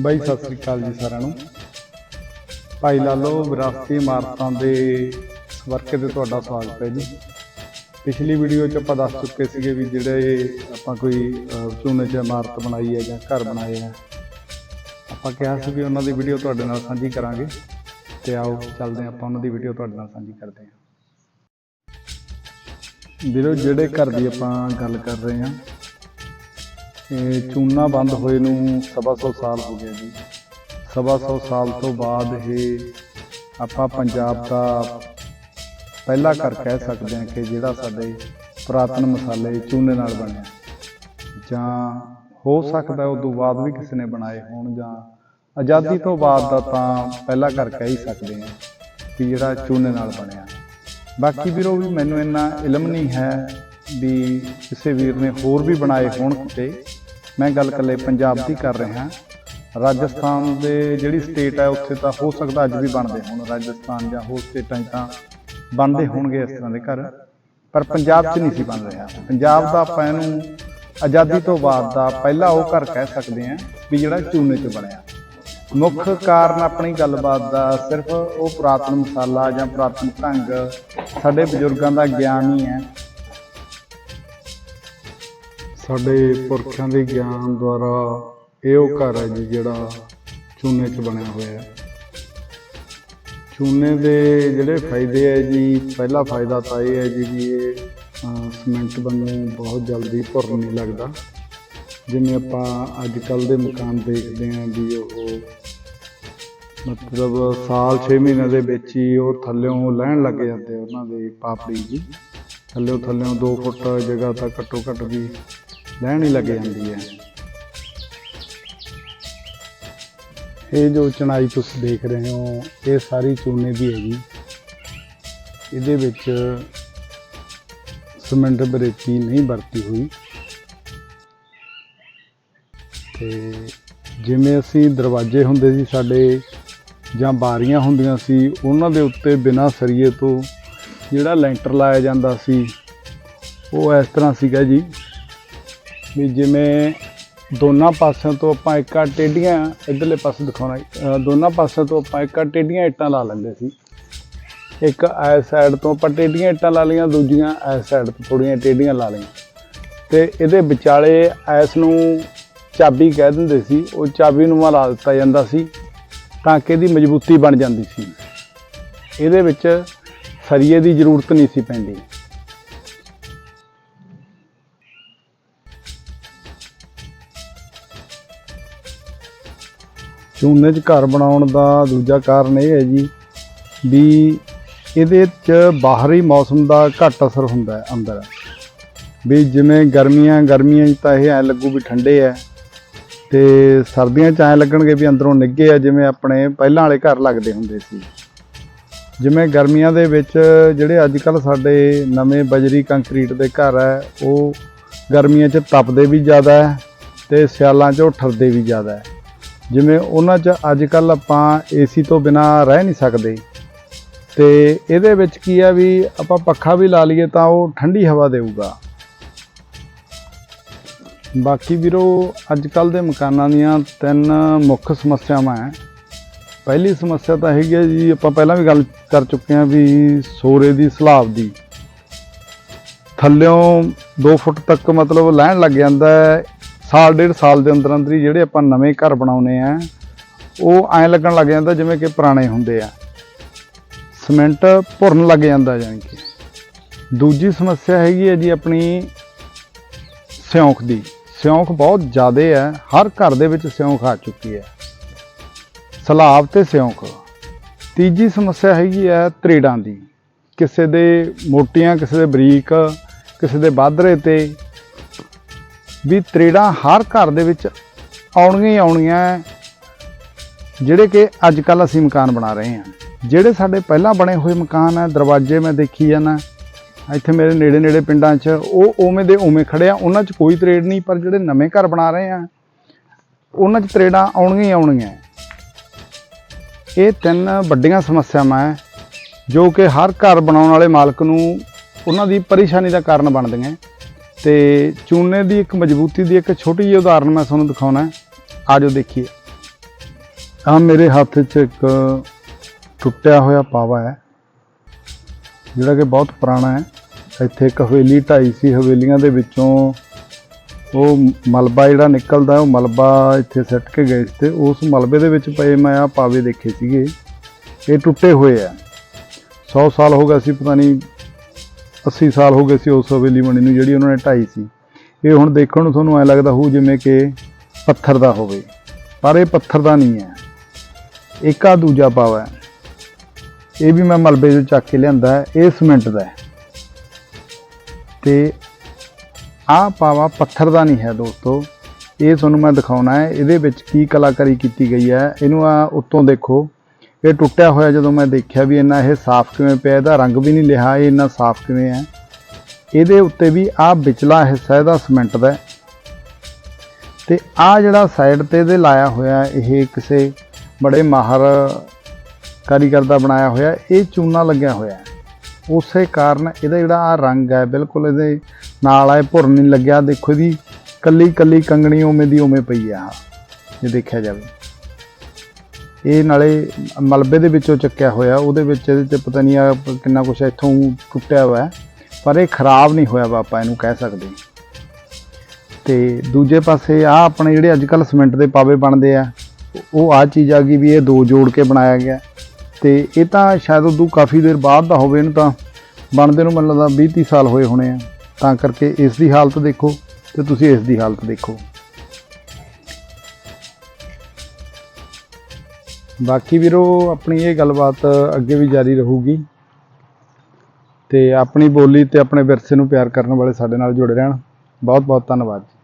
ਬਾਈ ਸਤਿ ਸ੍ਰੀ ਅਕਾਲ ਜੀ ਸਾਰਿਆਂ ਨੂੰ। ਭਾਈ ਲਾਲੋ ਵਿਰਾਸਤੀ ਇਮਾਰਤਾਂ ਦੇ ਵਰਕੇ ਤੇ ਤੁਹਾਡਾ ਸਵਾਗਤ ਹੈ ਜੀ। ਪਿਛਲੀ ਵੀਡੀਓ 'ਚ ਆਪਾਂ ਦੱਸ ਚੁੱਕੇ ਸੀਗੇ ਵੀ ਜਿਹੜੇ ਆਪਾਂ ਕੋਈ ਅਹ, ਚੂਨੇ 'ਚ ਇਮਾਰਤ ਬਣਾਈ ਹੈ ਜਾਂ ਘਰ ਬਣਾਏ ਆ ਆਪਾਂ ਕਿਹਾ ਸੀ ਵੀ ਉਹਨਾਂ ਦੀ ਵੀਡੀਓ ਤੁਹਾਡੇ ਨਾਲ ਸਾਂਝੀ ਕਰਾਂਗੇ। ਤੇ ਆਓ ਚੱਲਦੇ ਹਾਂ ਆਪਾਂ ਉਹਨਾਂ ਦੀ ਵੀਡੀਓ ਤੁਹਾਡੇ ਨਾਲ ਸਾਂਝੀ ਕਰਦੇ ਹਾਂ। ਵੀਰੋ ਜਿਹੜੇ ਘਰ ਦੀ ਆਪਾਂ ਗੱਲ ਕਰ ਰਹੇ ਹਾਂ ਇਹ ਚੂਨਾ ਬੰਦ ਹੋਏ ਨੂੰ ਸਵਾ ਸੌ ਸਾਲ ਹੋ ਗਏ ਜੀ। ਸਵਾ ਸੌ ਸਾਲ ਤੋਂ ਬਾਅਦ ਇਹ ਆਪਾਂ ਪੰਜਾਬ ਦਾ ਪਹਿਲਾ ਘਰ ਕਹਿ ਸਕਦੇ ਹਾਂ ਕਿ ਜਿਹੜਾ ਸਾਡੇ ਪੁਰਾਤਨ ਮਸਾਲੇ ਚੂਨੇ ਨਾਲ ਬਣਿਆ। ਜਾਂ ਹੋ ਸਕਦਾ ਉਸ ਤੋਂ ਬਾਅਦ ਵੀ ਕਿਸੇ ਨੇ ਬਣਾਏ ਹੋਣ ਜਾਂ ਆਜ਼ਾਦੀ ਤੋਂ ਬਾਅਦ ਦਾ ਤਾਂ ਪਹਿਲਾ ਘਰ ਕਹਿ ਹੀ ਸਕਦੇ ਹਾਂ ਕਿ ਜਿਹੜਾ ਚੂਨੇ ਨਾਲ ਬਣਿਆ। ਬਾਕੀ ਵੀਰੋ ਵੀ ਮੈਨੂੰ ਇੰਨਾ ਇਲਮ ਨਹੀਂ ਹੈ ਵੀ ਕਿਸੇ ਵੀਰ ਨੇ ਹੋਰ ਵੀ ਬਣਾਏ ਹੋਣ ਕਿਤੇ। ਮੈਂ ਗੱਲ ਇਕੱਲੇ ਪੰਜਾਬ ਦੀ ਕਰ ਰਿਹਾ। ਰਾਜਸਥਾਨ ਦੇ ਜਿਹੜੀ ਸਟੇਟ ਹੈ ਉੱਥੇ ਤਾਂ ਹੋ ਸਕਦਾ ਅੱਜ ਵੀ ਬਣਦੇ ਹੋਣ ਰਾਜਸਥਾਨ ਜਾਂ ਹੋਰ ਸਟੇਟਾਂ 'ਚ ਤਾਂ ਬਣਦੇ ਹੋਣਗੇ ਇਸ ਤਰ੍ਹਾਂ ਦੇ ਘਰ। ਪਰ ਪੰਜਾਬ 'ਚ ਨਹੀਂ ਸੀ ਬਣ ਰਿਹਾ। ਪੰਜਾਬ ਦਾ ਆਪਾਂ ਇਹਨੂੰ ਆਜ਼ਾਦੀ ਤੋਂ ਬਾਅਦ ਦਾ ਪਹਿਲਾ ਉਹ ਘਰ ਕਹਿ ਸਕਦੇ ਹਾਂ ਵੀ ਜਿਹੜਾ ਚੂਨੇ 'ਚ ਬਣਿਆ। ਮੁੱਖ ਕਾਰਨ ਆਪਣੀ ਗੱਲਬਾਤ ਦਾ ਸਿਰਫ ਉਹ ਪੁਰਾਤਨ ਮਸਾਲਾ ਜਾਂ ਪੁਰਾਤਨ ਢੰਗ ਸਾਡੇ ਬਜ਼ੁਰਗਾਂ ਦਾ ਗਿਆਨ ਹੀ ਹੈ। ਸਾਡੇ ਪੁਰਖਿਆਂ ਦੇ ਗਿਆਨ ਦੁਆਰਾ ਇਹ ਉਹ ਘਰ ਹੈ ਜੀ ਜਿਹੜਾ ਚੂਨੇ 'ਚ ਬਣਿਆ ਹੋਇਆ ਹੈ। ਚੂਨੇ ਦੇ ਜਿਹੜੇ ਫਾਇਦੇ ਹੈ ਜੀ ਪਹਿਲਾ ਫਾਇਦਾ ਤਾਂ ਇਹ ਹੈ ਜੀ ਵੀ ਇਹ ਅਹ, ਸੀਮੈਂਟ ਵਾਂਗੂ ਬਹੁਤ ਜਲਦੀ ਭੁਰਨ ਨਹੀਂ ਲੱਗਦਾ। ਜਿਵੇਂ ਆਪਾਂ ਅੱਜ ਕੱਲ ਦੇ ਮਕਾਨ ਦੇਖਦੇ ਹਾਂ ਵੀ ਉਹ ਮਤਲਬ ਸਾਲ 6 ਮਹੀਨੇ ਦੇ ਵਿੱਚ ਹੀ ਉਹ ਥੱਲਿਓਂ ਲੈਣ ਲੱਗ ਜਾਂਦੇ ਉਹਨਾਂ ਦੇ ਪਾਪੜੀ ਜੀ। ਥੱਲਿਓਂ ਥੱਲਿਓਂ 2 ਫੁੱਟ ਜਗ੍ਹਾ ਤਾਂ ਘੱਟੋ ਘੱਟ ਵੀ ਲੈਣ ਹੀ ਲੱਗ ਜਾਂਦੀ ਹੈ। ਇਹ ਜੋ ਚਣਾਈ ਤੁਸੀਂ ਦੇਖ ਰਹੇ ਹੋ, ਇਹ ਸਾਰੀ ਚੂਨੇ ਦੀ ਹੈਗੀ। ਇਹਦੇ ਵਿੱਚ ਸੀਮੈਂਟ ਬਰੇਤੀ ਨਹੀਂ ਵਰਤੀ ਹੋਈ। ਤੇ ਜਿਵੇਂ ਅਸੀਂ ਦਰਵਾਜ਼ੇ ਹੁੰਦੇ ਸੀ ਸਾਡੇ ਜਾਂ ਬਾਰੀਆਂ ਹੁੰਦੀਆਂ ਸੀ, ਉਹਨਾਂ ਦੇ ਉੱਤੇ ਬਿਨਾਂ ਸਰੀਏ ਤੋਂ ਜਿਹੜਾ ਲੈਂਟਰ ਲਾਇਆ ਜਾਂਦਾ ਸੀ, ਉਹ ਇਸ ਤਰ੍ਹਾਂ ਸੀਗਾ ਜੀ ਵੀ ਜਿਵੇਂ ਦੋਨਾਂ ਪਾਸਿਆਂ ਤੋਂ ਆਪਾਂ ਇੱਕਾ ਟੇਡੀਆਂ ਇਧਰਲੇ ਪਾਸੇ ਦਿਖਾਉਣਾ ਦੋਨਾਂ ਪਾਸਿਆਂ ਤੋਂ ਆਪਾਂ ਇੱਕਾ ਟੇਡੀਆਂ ਇੱਟਾਂ ਲਾ ਲੈਂਦੇ ਸੀ। ਇੱਕ ਐਸ ਸਾਈਡ ਤੋਂ ਆਪਾਂ ਟੇਡੀਆਂ ਇੱਟਾਂ ਲਾ ਲਈਆਂ, ਦੂਜੀਆਂ ਐਸ ਸਾਈਡ ਤੋਂ ਥੋੜੀਆਂ ਟੇਡੀਆਂ ਲਾ ਲਈਆਂ। ਤੇ ਇਹਦੇ ਵਿਚਾਲੇ ਐਸ ਨੂੰ ਚਾਬੀ ਕਹਿ ਦਿੰਦੇ ਸੀ, ਉਹ ਚਾਬੀ ਨੂੰ ਲਾ ਦਿੱਤਾ ਜਾਂਦਾ ਸੀ ਤਾਂ ਕਿ ਇਹਦੀ ਮਜ਼ਬੂਤੀ ਬਣ ਜਾਂਦੀ ਸੀ। ਇਹਦੇ ਵਿੱਚ ਸਰੀਏ ਦੀ ਜ਼ਰੂਰਤ ਨਹੀਂ ਸੀ ਪੈਂਦੀ। ਝੋਨੇ 'ਚ ਘਰ ਬਣਾਉਣ ਦਾ ਦੂਜਾ ਕਾਰਨ ਇਹ ਹੈ ਜੀ ਵੀ ਇਹਦੇ 'ਚ ਬਾਹਰੀ ਮੌਸਮ ਦਾ ਘੱਟ ਅਸਰ ਹੁੰਦਾ ਹੈ ਅੰਦਰ। ਵੀ ਜਿਵੇਂ ਗਰਮੀਆਂ ਗਰਮੀਆਂ 'ਚ ਤਾਂ ਇਹ ਐ ਲੱਗੂ ਵੀ ਠੰਡੇ ਹੈ ਤੇ ਸਰਦੀਆਂ 'ਚ ਐ ਲੱਗਣਗੇ ਵੀ ਅੰਦਰੋਂ ਨਿੱਘੇ ਆ, ਜਿਵੇਂ ਆਪਣੇ ਪਹਿਲਾਂ ਵਾਲੇ ਘਰ ਲੱਗਦੇ ਹੁੰਦੇ ਸੀ। ਜਿਵੇਂ ਗਰਮੀਆਂ ਦੇ ਵਿੱਚ ਜਿਹੜੇ ਅੱਜ ਕੱਲ ਸਾਡੇ ਨਵੇਂ ਬਜਰੀ ਕੰਕਰੀਟ ਦੇ ਘਰ ਹੈ, ਉਹ ਗਰਮੀਆਂ 'ਚ ਤਪਦੇ ਵੀ ਜ਼ਿਆਦਾ ਹੈ ਤੇ ਸਿਆਲਾਂ 'ਚ ਉਹ ਠਰਦੇ ਵੀ ਜ਼ਿਆਦਾ ਹੈ। ਜਿਵੇਂ ਉਹਨਾਂ 'ਚ ਅੱਜ ਕੱਲ ਆਪਾਂ ਏਸੀ ਤੋਂ ਬਿਨਾ ਰਹਿ ਨਹੀਂ ਸਕਦੇ। ਤੇ ਇਹਦੇ ਵਿੱਚ ਕੀ ਆ ਵੀ ਆਪਾਂ ਪੱਖਾ ਵੀ ਲਾ ਲਈਏ ਤਾਂ ਉਹ ਠੰਡੀ ਹਵਾ ਦੇਊਗਾ। ਬਾਕੀ ਵੀਰੋ ਅੱਜ ਕੱਲ ਦੇ ਮਕਾਨਾਂ ਦੀਆਂ ਤਿੰਨ ਮੁੱਖ ਸਮੱਸਿਆਵਾਂ ਹੈ। ਪਹਿਲੀ ਸਮੱਸਿਆ ਤਾਂ ਹੈਗੀ ਹੈ ਜੀ, ਆਪਾਂ ਪਹਿਲਾਂ ਵੀ ਗੱਲ ਕਰ ਚੁੱਕੇ ਹਾਂ ਵੀ ਸੋਰੇ ਦੀ ਸਲਾਬ ਦੀ। ਥੱਲਿਓਂ 2 ਫੁੱਟ ਤੱਕ ਮਤਲਬ ਲੈਣ ਲੱਗ ਜਾਂਦਾ ਹੈ। ਸਾਲ ਡੇਢ ਸਾਲ ਦੇ ਅੰਦਰ ਅੰਦਰ ਹੀ ਜਿਹੜੇ ਆਪਾਂ ਨਵੇਂ ਘਰ ਬਣਾਉਨੇ ਆ ਉਹ ਐਂ ਲੱਗਣ ਲੱਗ ਜਾਂਦਾ ਜਿਵੇਂ ਕਿ ਪੁਰਾਣੇ ਹੁੰਦੇ ਆ। ਸੀਮੈਂਟ ਭੁਰਨ ਲੱਗ ਜਾਂਦਾ ਜਾਣੀ ਕਿ। ਦੂਜੀ ਸਮੱਸਿਆ ਹੈਗੀ ਹੈ ਜੀ ਆਪਣੀ ਸਿਉਂਖ ਦੀ। ਸਿਉਂਖ ਬਹੁਤ ਜ਼ਿਆਦਾ ਹੈ ਹਰ ਘਰ ਦੇ ਵਿੱਚ ਸਿਉਂਖ ਆ ਚੁੱਕੀ ਹੈ। ਸਲਾਬ ਤੇ ਸਿਉਂਕ। ਤੀਜੀ ਸਮੱਸਿਆ ਹੈਗੀ ਹੈ ਤਰੇੜਾਂ ਦੀ। ਕਿਸੇ ਦੇ ਮੋਟੀਆਂ, ਕਿਸੇ ਦੇ ਬਰੀਕ, ਕਿਸੇ ਦੇ ਬਾਦਰੇ ਤੇ ਵੀ ਤਰੇੜਾਂ ਹਰ ਘਰ ਦੇ ਵਿੱਚ ਆਉਣਗੀਆਂ ਹੀ ਆਉਣਗੀਆਂ, ਜਿਹੜੇ ਕਿ ਅੱਜ ਕੱਲ ਅਸੀਂ ਮਕਾਨ ਬਣਾ ਰਹੇ ਹਾਂ। ਜਿਹੜੇ ਸਾਡੇ ਪਹਿਲਾਂ ਬਣੇ ਹੋਏ ਮਕਾਨ ਹੈ, ਦਰਵਾਜ਼ੇ ਮੈਂ ਦੇਖੀ ਜਾਂਦਾ, ਇੱਥੇ ਮੇਰੇ ਨੇੜੇ ਨੇੜੇ ਪਿੰਡਾਂ 'ਚ, ਉਹ ਉਵੇਂ ਦੇ ਉਵੇਂ ਖੜੇ ਆ, ਉਹਨਾਂ 'ਚ ਕੋਈ ਤਰੇੜ ਨਹੀਂ, ਪਰ ਜਿਹੜੇ ਨਵੇਂ ਘਰ ਬਣਾ ਰਹੇ ਆ, ਉਹਨਾਂ 'ਚ ਤਰੇੜਾਂ ਆਉਣਗੀਆਂ ਹੀ ਆਉਣਗੀਆਂ। ਇਹ ਤਿੰਨ ਵੱਡੀਆਂ ਸਮੱਸਿਆਵਾਂ ਹੈ ਜੋ ਕਿ ਹਰ ਘਰ ਬਣਾਉਣ ਵਾਲੇ ਮਾਲਕ ਨੂੰ ਉਹਨਾਂ ਦੀ ਪਰੇਸ਼ਾਨੀ ਦਾ ਕਾਰਨ ਬਣਦੀਆਂ। ਤੇ ਚੂਨੇ ਦੀ ਇੱਕ ਮਜ਼ਬੂਤੀ ਦੀ ਇੱਕ ਛੋਟੀ ਜਿਹੀ ਉਦਾਹਰਨ ਮੈਂ ਤੁਹਾਨੂੰ ਦਿਖਾਉਣਾ ਹੈ। ਆਜੋ ਦੇਖੀਏ। ਆ ਮੇਰੇ ਹੱਥ 'ਚ ਇੱਕ ਟੁੱਟਿਆ ਹੋਇਆ ਪਾਵਾ ਹੈ, ਜਿਹੜਾ ਕਿ ਬਹੁਤ ਪੁਰਾਣਾ ਹੈ। ਇੱਥੇ ਇੱਕ ਹਵੇਲੀ ਢਾਈ ਸੀ, ਹਵੇਲੀਆਂ ਦੇ ਵਿੱਚੋਂ ਉਹ ਮਲਬਾ ਜਿਹੜਾ ਨਿਕਲਦਾ ਉਹ ਮਲਬਾ ਇੱਥੇ ਸਿੱਟ ਕੇ ਗਏ ਸੀ ਤੇ ਉਸ ਮਲਬੇ ਦੇ ਵਿੱਚ ਪਏ ਮੈਂ ਆ ਪਾਵੇ ਦੇਖੇ ਸੀਗੇ। ਇਹ ਟੁੱਟੇ ਹੋਏ ਆ। 100 ਸਾਲ ਹੋ ਗਿਆ ਸੀ, ਪਤਾ ਨਹੀਂ 80 ਸਾਲ ਹੋ ਗਏ ਸੀ ਉਸ ਹਵੇਲੀ ਬਣੀ ਨੂੰ ਜਿਹੜੀ ਉਹਨਾਂ ਨੇ ਢਾਈ ਸੀ। ਇਹ ਹੁਣ ਦੇਖਣ ਨੂੰ ਤੁਹਾਨੂੰ ਐ ਲੱਗਦਾ ਹੋਊ ਜਿਵੇਂ ਕਿ ਪੱਥਰ ਦਾ ਹੋਵੇ। ਪਰ ਇਹ ਪੱਥਰ ਦਾ ਨਹੀਂ ਹੈ। ਇੱਕ ਆ ਦੂਜਾ ਪਾਵਾ ਇਹ ਵੀ ਮੈਂ ਮਲਬੇ ਤੋਂ ਚੱਕ ਕੇ ਲਿਆਂਦਾ ਇਹ ਸੀਮੈਂਟ ਦਾ ਹੈ। ਤੇ ਆਹ ਪਾਵਾ ਪੱਥਰ ਦਾ ਨਹੀਂ ਹੈ ਦੋਸਤੋ। ਇਹ ਤੁਹਾਨੂੰ ਮੈਂ ਦਿਖਾਉਣਾ ਹੈ, ਇਹਦੇ ਵਿੱਚ ਕੀ ਕਲਾਕਾਰੀ ਕੀਤੀ ਗਈ ਹੈ, ਇਹਨੂੰ ਆ ਉੱਤੋਂ ਦੇਖੋ। ਇਹ ਟੁੱਟਿਆ ਹੋਇਆ ਜਦੋਂ ਮੈਂ ਦੇਖਿਆ ਵੀ ਇੰਨਾ ਇਹ ਸਾਫ਼ ਕਿਵੇਂ ਪਿਆ, ਇਹਦਾ ਰੰਗ ਵੀ ਨਹੀਂ ਲਿਆ, ਇਹ ਇੰਨਾ ਸਾਫ਼ ਕਿਵੇਂ ਹੈ। ਇਹਦੇ ਉੱਤੇ ਵੀ ਆਹ ਵਿਚਲਾ ਹਿੱਸਾ ਇਹਦਾ ਸੀਮੈਂਟ ਦਾ ਹੈ। ਤੇ ਆਹ ਜਿਹੜਾ ਸਾਈਡ ਤੇ ਇਹਦੇ ਲਾਇਆ ਹੋਇਆ, ਇਹ ਕਿਸੇ ਬੜੇ ਮਾਹਰ ਕਾਰੀਗਰ ਦਾ ਬਣਾਇਆ ਹੋਇਆ, ਇਹ ਚੂਨਾ ਲੱਗਿਆ ਹੋਇਆ ਉਸੇ ਕਾਰਨ ਇਹਦਾ ਜਿਹੜਾ ਆ ਰੰਗ ਹੈ, ਬਿਲਕੁਲ ਇਹਦੇ ਨਾਲ ਆਏ, ਭੁਰ ਨਹੀਂ ਲੱਗਿਆ। ਦੇਖੋ ਇਹਦੀ ਕੱਲੀ ਕੱਲੀ ਕੰਗਣੀ ਉਵੇਂ ਦੀ ਉਵੇਂ ਪਈ ਆ। ਜੇ ਦੇਖਿਆ ਜਾਵੇ। ਇਹ ਨਾਲੇ ਮਲਬੇ ਦੇ ਵਿੱਚੋਂ ਚੱਕਿਆ ਹੋਇਆ। ਉਹਦੇ ਵਿੱਚ ਇਹਦੇ ਤੇ ਪਤਾ ਨਹੀਂ ਆ ਕਿੰਨਾ ਕੁਛ ਇੱਥੋਂ ਟੁੱਟਿਆ ਹੋਇਆ। ਪਰ ਇਹ ਖਰਾਬ ਨਹੀਂ ਹੋਇਆ ਵਾ, ਆਪਾਂ ਇਹਨੂੰ ਕਹਿ ਸਕਦੇ ਤੇ ਦੂਜੇ ਪਾਸੇ ਆ ਆਪਣੇ ਜਿਹੜੇ ਅੱਜ ਕੱਲ ਸੀਮੈਂਟ ਦੇ ਪਾਵੇ ਬਣਦੇ ਆ, ਉਹ ਆ ਚੀਜ਼ ਆ ਗਈ ਵੀ ਇਹ ਦੋ ਜੋੜ ਕੇ ਬਣਾਇਆ ਗਿਆ। ਤੇ ਇਹ ਤਾਂ ਸ਼ਾਇਦ ਉਦੋਂ ਕਾਫੀ ਦੇਰ ਬਾਅਦ ਦਾ ਹੋਵੇ, ਇਹਨੂੰ ਤਾਂ ਬਣਦੇ ਨੂੰ ਮੈਨੂੰ ਲੱਗਦਾ 20 30 ਸਾਲ ਹੋਏ ਹੋਣੇ ਆ। ਤਾਂ ਕਰਕੇ ਇਸ ਦੀ ਹਾਲਤ ਦੇਖੋ ਤੇ ਤੁਸੀਂ ਇਸ ਦੀ ਹਾਲਤ ਦੇਖੋ। ਬਾਕੀ ਵੀਰੋ, ਆਪਣੀ ਇਹ ਗੱਲਬਾਤ ਅੱਗੇ ਵੀ ਜਾਰੀ ਰਹੂਗੀ ਤੇ ਆਪਣੀ ਬੋਲੀ ਤੇ ਆਪਣੇ ਵਿਰਸੇ ਨੂੰ ਪਿਆਰ ਕਰਨ ਵਾਲੇ ਸਾਡੇ ਨਾਲ ਜੁੜੇ ਰਹਿਣ। ਬਹੁਤ ਬਹੁਤ ਧੰਨਵਾਦ ਜੀ।